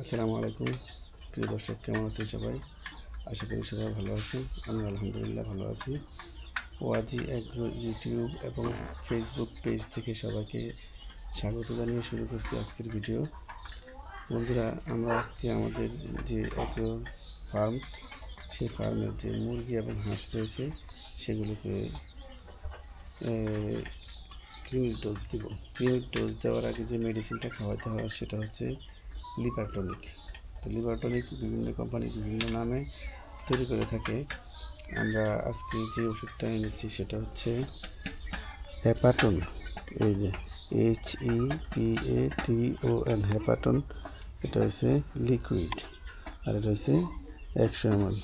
আসসালামু আলাইকুম। প্রিয় দর্শক, কেমন আছেন সবাই? আশা করি সবাই ভালো আছেন। আমি আলহামদুলিল্লাহ ভালো আছি। ওয়াজি অ্যাগ্রো ইউটিউব এবং ফেসবুক পেজ থেকে সবাইকে স্বাগত জানিয়ে শুরু করছি আজকের ভিডিও। বন্ধুরা, আমরা আজকে আমাদের যে অ্যাগ্রো ফার্ম, সেই ফার্মের যে মুরগি এবং হাঁস রয়েছে, সেগুলোকে ক্রিমিক ডোজ দিব। ক্রিমিক ডোজ দেওয়ার আগে যে মেডিসিনটা খাওয়াতে হয়, সেটা হচ্ছে লিভার টনিক তো লিভার টনিক বিভিন্ন কোম্পানি বিভিন্ন নামে তৈরি করে থাকে। আমরা আজকে যে ওষুধটা এনেছি সেটা হচ্ছে হ্যাপাটন এই যে H E P A T O N Hepaton এটা হচ্ছে লিকুইড আর এটা হচ্ছে একশো এম এল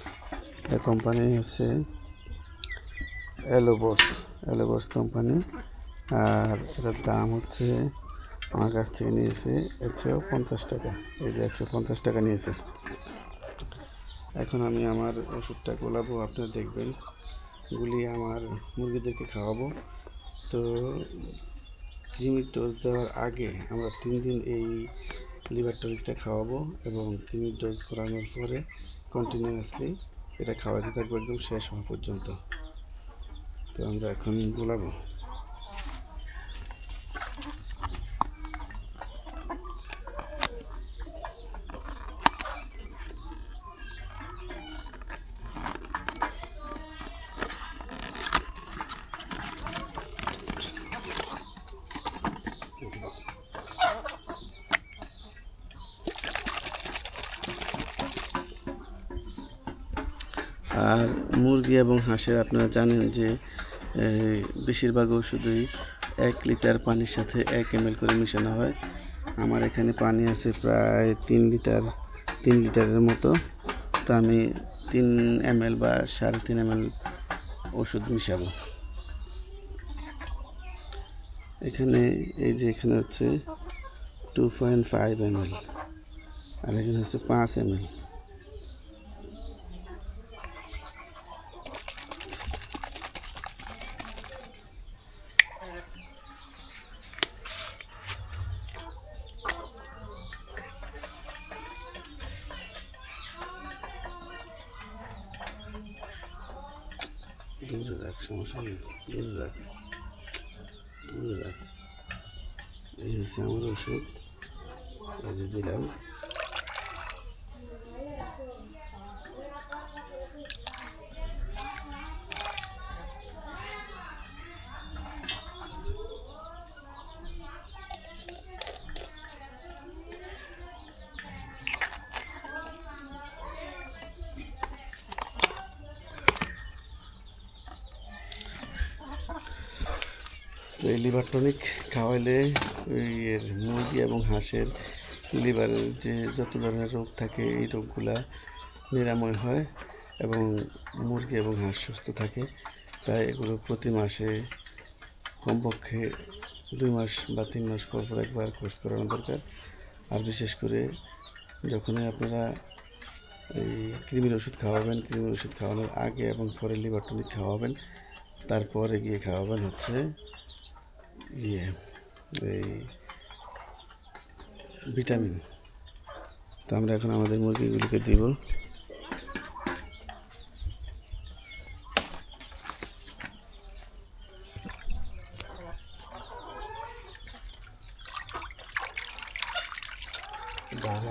কোম্পানি হচ্ছে অ্যালোবস অ্যালোবস কোম্পানি আর এটার দাম হচ্ছে আমার কাছ থেকে নিয়েছে একশো পঞ্চাশ টাকা। এই যে একশো পঞ্চাশ টাকা নিয়েছে। এখন আমি আমার ওষুধটা গোলাবো, আপনারা দেখবেন। গুলিয়ে আমার মুরগিদেরকে খাওয়াবো। তো ক্রিমিক ডোজ দেওয়ার আগে আমরা তিন দিন এই লিভার টনিকটা খাওয়াবো এবং ক্রিমিক ডোজ করানোর পরে কন্টিনিউয়াসলি এটা খাওয়াতে থাকব একদম শেষ হওয়া পর্যন্ত। তো আমরা এখন গোলাবো। আর মুরগি এবং হাঁসের আপনারা জানেন যে বেশিরভাগ ওষুধই এক লিটার পানির সাথে এক এম করে মেশানো হয়। আমার এখানে পানি আছে প্রায় তিন লিটার, তিন লিটারের মতো। তো আমি তিন এম বা সাড়ে তিন এম ওষুধ মিশাবো। এখানে এই যে এখানে হচ্ছে টু পয়েন্ট ফাইভ এম আর এখানে হচ্ছে পাঁচ এম দূরে রাখ সমস্যা নেই দূরে রাখ। দূরে রাখ। এই হচ্ছে আমার ওষুধ। দিলাম। তো এই লিভার টনিক খাওয়াইলে এর মুরগি এবং হাঁসের লিভারের যে যত ধরনের রোগ থাকে, এই রোগগুলা নিরাময় হয় এবং মুরগি এবং হাঁস সুস্থ থাকে। তাই এগুলো প্রতি মাসে কমপক্ষে দুই মাস বা তিন মাস পর পর একবার কোর্স করানো দরকার। আর বিশেষ করে যখনই আপনারা এই কৃমির ওষুধ খাওয়াবেন, কৃমির ওষুধ খাওয়ানোর আগে এবং পরে লিভার টনিক খাওয়াবেন, তারপরে গিয়ে খাওয়াবেন হচ্ছে ইয়ে এই ভিটামিন। তো আমরা এখন আমাদের মুরগিগুলিকে দিব। বাইরে